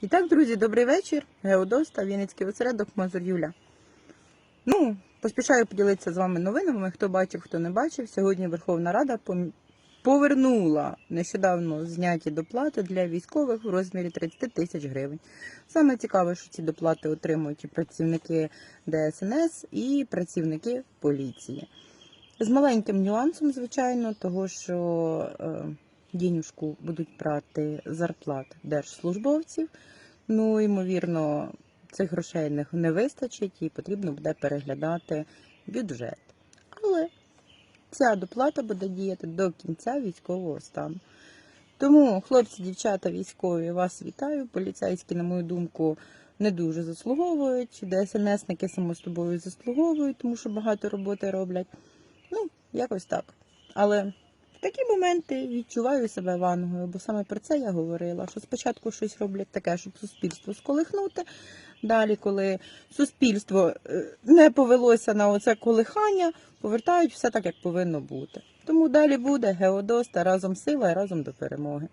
І так, друзі, добрий вечір. Геодоста, Вінницький осередок, Мазур Юля. Ну, поспішаю поділитися з вами новинами. Хто бачив, хто не бачив. Сьогодні Верховна Рада повернула нещодавно зняті доплати для військових в розмірі 30 тисяч гривень. Саме цікаве, що ці доплати отримують і працівники ДСНС і працівники поліції. З маленьким нюансом, звичайно, того, що е, дінюшку будуть брати зарплат держслужбовців. Ну, ймовірно, цих грошей не, вистачить і потрібно буде переглядати бюджет. Але ця доплата буде діяти до кінця військового стану. Тому, хлопці, дівчата, військові, вас вітаю. Поліцейські, на мою думку, не дуже заслуговують. ДСНСники само собою заслуговують, тому що багато роботи роблять. Ну, якось так. Але в такі моменти відчуваю себе вангою, бо саме про це я говорила. Що спочатку щось роблять таке, щоб суспільство сколихнути. Далі, коли суспільство е, не повелося на оце колихання, повертають все так, як повинно бути. Тому далі буде Геодоста разом сила і разом до перемоги.